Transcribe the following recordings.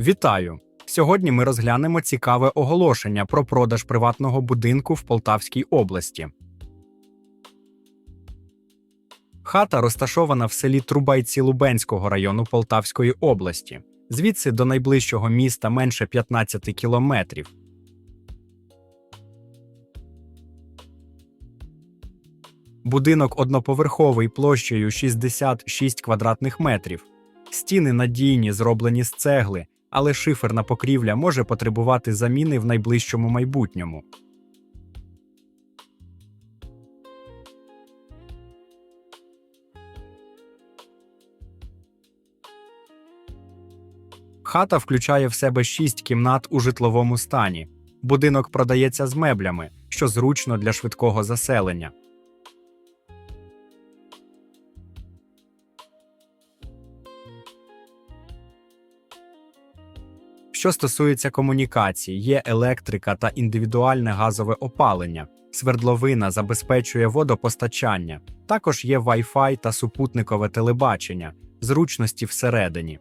Вітаю! Сьогодні ми розглянемо цікаве оголошення про продаж приватного будинку в Полтавській області. Хата розташована в селі Трубайці Лубенського району Полтавської області. Звідси до найближчого міста менше 15 кілометрів. Будинок одноповерховий площею 66 квадратних метрів. Стіни надійні, зроблені з цегли, але шиферна покрівля може потребувати заміни в найближчому майбутньому. Хата включає в себе шість кімнат у житловому стані. Будинок продається з меблями, що зручно для швидкого заселення. Що стосується комунікацій, є електрика та індивідуальне газове опалення. Свердловина забезпечує водопостачання. Також є Wi-Fi та супутникове телебачення, зручності всередині.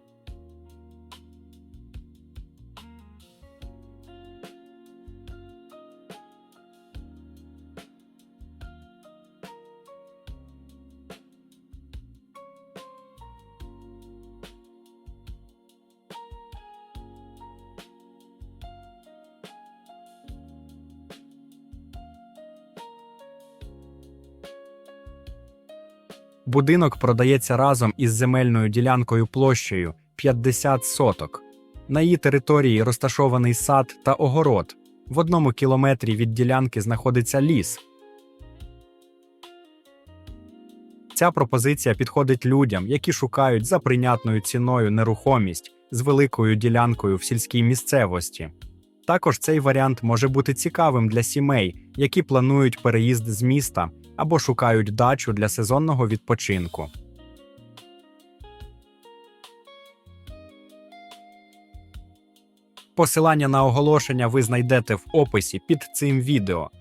Будинок продається разом із земельною ділянкою площею 50 соток. На її території розташований сад та огород. В одному кілометрі від ділянки знаходиться ліс. Ця пропозиція підходить людям, які шукають за прийнятною ціною нерухомість з великою ділянкою в сільській місцевості. Також цей варіант може бути цікавим для сімей, які планують переїзд з міста або шукають дачу для сезонного відпочинку. Посилання на оголошення ви знайдете в описі під цим відео.